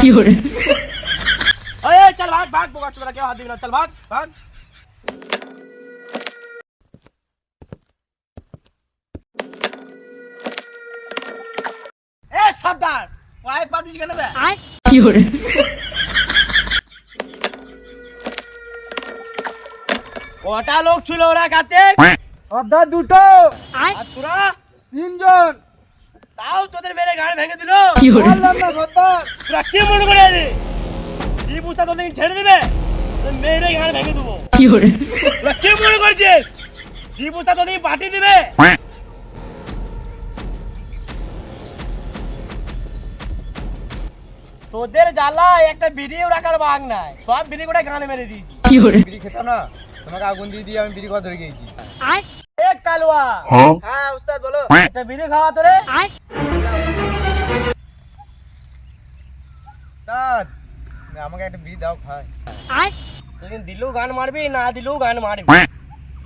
fiore, এই চল ভাগ ভাগ বোকা চোদা কেউ হাত দিবি না চল ভাগ ভাগ। এ সাবধান পায়ে পাতিস কেন বে? fiore, কটা লোক ছিল ওরা কাতে সর্দার দুটো। আর তোরা? তিনজন। তাও তোদের মেরে গাড়ি ভেঙে দিল। বললাম না সর্দার তোরা কি মনে করে আলি এই বুঝতা তোদের ছেড়ে দিবে? মেরে গাড়ি ভেঙে দেবো। fiore, তোরা কি মনে করছিস? এই তোদের দিবে? তোদের জ্বালা একটা বিড়িও রাখার বাঘ নাই। সব বিড়ি করে গানে মেরে দিয়েছি। fiore, বিড়ি খেতাম না? তোমাকে আগুন দিয়ে দিয়ে আমি বিড়ি খাওয়া ধরে গিয়েছি। এক কালুয়া। হ্যাঁ? উস্তাদ বলো। একটা বিড়ি খাওয়া তোরে। আমাকে একটা বিড়ি দাও খাই। তুই দিলেও গান মারবি না দিলেও গান মারবি?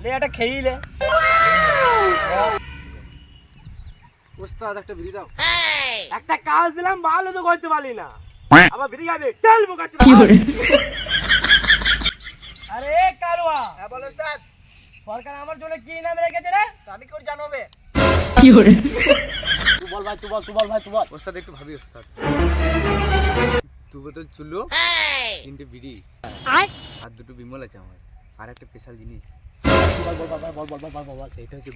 লে একটা খেয়ে লে। উস্তাদ একটা বিড়ি দাও। একটা কাজ দিলাম ভালো তো করতে পারলি না। আবার বিড়ি খাবি চল বোকা আরে এ কালুয়া হ্যাঁ বলো উস্তাদ। সরকার আমার জন্য কি নাম রেখেছে রে? আমি করে জানবে। fiore, তুই বল ভাই তুই বল তুই বল ভাই তুই বল। ওস্তাদ একটু ভাবি ওস্তাদ দু বোতল চুলো তিনটে বিড়ি আর দুটো বিমল আছে আমার আর একটা স্পেশাল জিনিস। সেটা হচ্ছে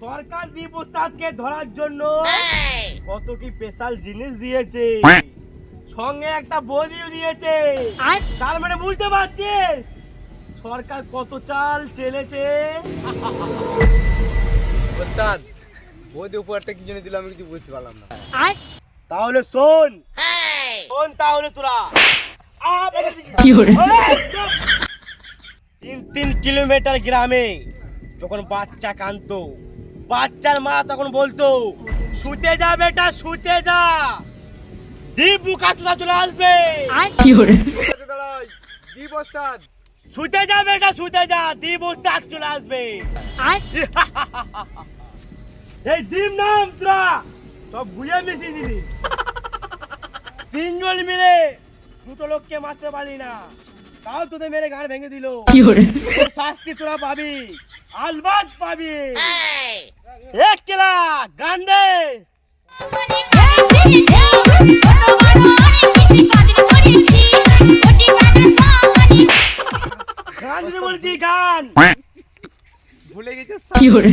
সরকার দীপ উস্তাদকে ধরার জন্য কত কি স্পেশাল জিনিস দিয়েছে। সঙ্গে একটা বদিও দিয়েছে। তার মানে বুঝতে পারছিস? সরকার কত চাল চেলেছে। ওস্তাদ বৌদি উপহারটা কি জন্য দিল আমি কিছু বুঝতে পারলাম না। তাহলে শোন। শোন তাহলে তোরা। তিন তিন কিলোমিটার গ্রামে যখন বাচ্চা কাঁদতো বাচ্চার মা তখন বলতো শুতে যা বেটা শুতে যা। দীপু কাতুদা চলে আসবে। fiore, দীপ ওস্তাদ শুতে যা বেটা শুতে যা দীপ উস্তাদ চলে আসবে এই ডিম নাম তোরা সব গুলিয়ে মিশিয়ে দিবি তিনজন মিলে দুটো লোককে মারতে পারলি না তাও তোদের মেরে গান ভেঙে দিল শাস্তি তোরা পাবি আলবাত পাবি এক কেলা গান দে গান বলছি গান। ভুলে গেছি ওস্তাদ fiore,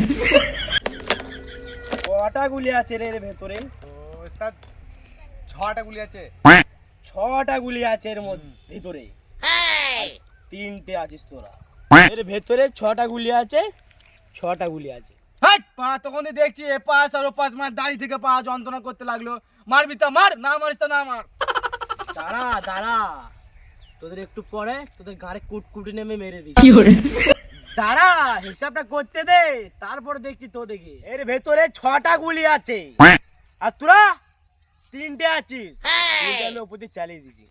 কটা গুলি আছে রে ভেতরে? ওস্তাদ ছটা গুলি আছে। ছটা গুলি আছে এর মধ্যে ভেতরে। তিনটে আছিস তোরা। এর ভেতরে ছটা গুলি আছে ছটা গুলি আছে। হাট! পা তখন দেখছি এ পাশ আর ও পাশ মার দাড়ি থেকে পা যন্ত্রণা করতে লাগল। মারবি তো মার! না মারিস তো না মার! দাঁড়া দাঁড়া। তোদের একটু পরে তোদের গাড়ি কুটকুটি নেমে মেরে দিই। fiore, দাঁড়া হিসাবটা করতে দে তারপর দেখছি তো দেখি এর ভেতরে ছটা গুলি আছে। আর তোরা তিনটে আছিস। উপর চালিয়ে দিছি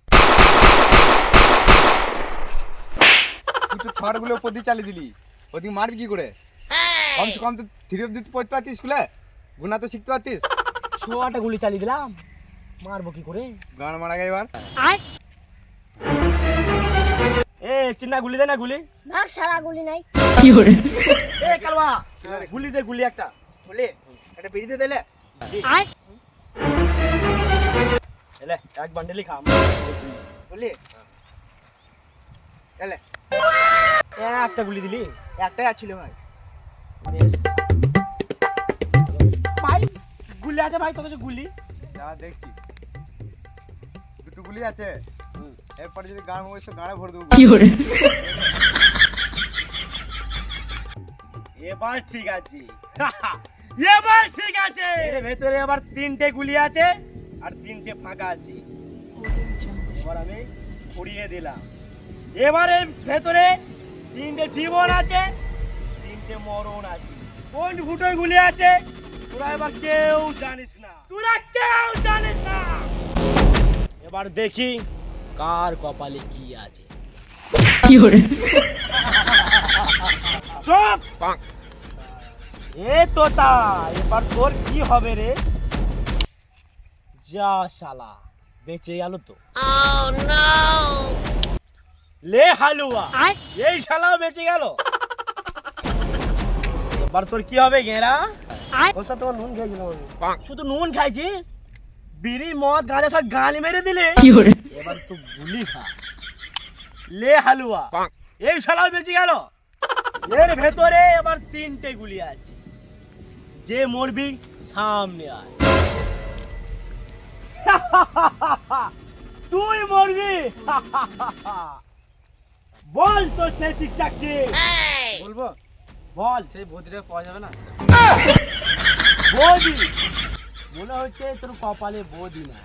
তুই তো ছড়গুলো উপর দিয়ে চালিয়ে দিলি। ওদিকে মারবি কি করে? কমসে কম তো থ্রি অব্দি পড়তে পারতিস স্কুলে? গুনা তো শিখতে পারতিস? ছটা গুলি চালিয়ে দিলাম। মারবো কি করে? গান মারা গে এবার। চিন্না গুলি দে না গুলি। ভাগ সারা গুলি নাই। fiore, এ কালবা গুলি দে গুলি একটা। বলে একটা বেরিয়ে দিলে এলে এক বান্ডেলই খাম বলি এলে একটা গুলি দিলি। একটাই আছিল ভাই। ভাই গুলি আছে ভাই তোর কাছে গুলি। দাঁড়া দেখছি। দুটো গুলি আছে। এরপরে যদি গান তো গানে ভরে দেবো। এবার ঠিক আছে। এবার ঠিক আছে। এর ভেতরে আবার তিনটে গুলি আছে আর তিনটে ফাঁকা আছে। এবার আমি উড়িয়ে দিলাম। এবারে ভেতরে তিনটে জীবন আছে তিনটে মরণ আছে। কোন ফুটোয় গুলি আছে তোরা এবার কেউ জানিস না। তোরা কেউ জানিস না। এবার দেখি কার কপালে কি আছে? fiore, চুপ! এ তোতা এবার তোর কি হবে রে? যা শালা বেঁচে গেল তো। লে হালুয়া এই শালা বেঁচে গেল। এবার তোর কি হবে গেরা ওসব তোমার নুন খেয়েছিলাম আমি। শুধু নুন খাইছিস? বিড়ি মদ গাঁজা সব গালি মেরে দিলে। Fiore, এবার তো গুলি খা। লে হালুয়া এই শালা বেঁচে গেল। এর ভেতরে এবার তিনটে গুলি আছে। যে মরবি সামনে আয়। তুই মরবি। বল তোর সেই শিক্ষা কে? বলব? বল। সেই বদিটা পাওয়া যাবে না? বৌদি। মনে হচ্ছে তোর কপালে বৌদি না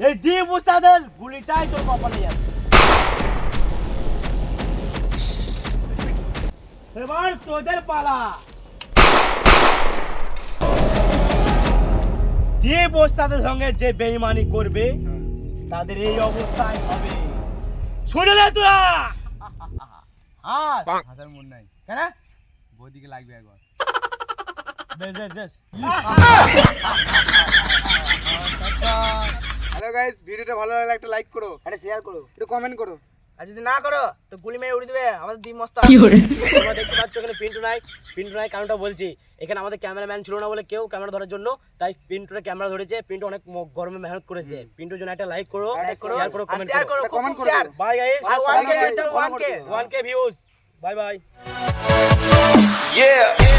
এই দিয়ে বুস্তাদের গুলিটাই তোর কপালে যাবে। এবার তোদের পালা। দিয়ে বস্তাদের সঙ্গে যে বেইমানি করবে তাদের এই অবস্থায় হবে। শুনে নে তোরা! হাস হাসার মন নাই। কেন? বদিকে লাগবে একবার। বেশ বেশ বেশ। গাইস ভিডিওটা ভালো লাগলে একটা লাইক করো। একটা শেয়ার করো। একটু কমেন্ট করো। আর যদি না করো তো গুলি মেরে উড়ে দেবে। আমাদের দিন মস্ত তোমরা দেখতে পাচ্ছ এখানে পিন্টু নাই। পিন্টু নাই কারণটা বলছি এখানে আমাদের ক্যামেরাম্যান ছিল না বলে কেউ ক্যামেরা ধরার জন্য তাই পিন্টুটা ক্যামেরা ধরেছে। পিন্টু অনেক গরমে মেহনত করেছে। পিন্টুর জন্য একটা লাইক করো। শেয়ার করো কমেন্ট করো খুব করো। Bye guys 1K, 1K, 1K 1k views bye bye Yeah.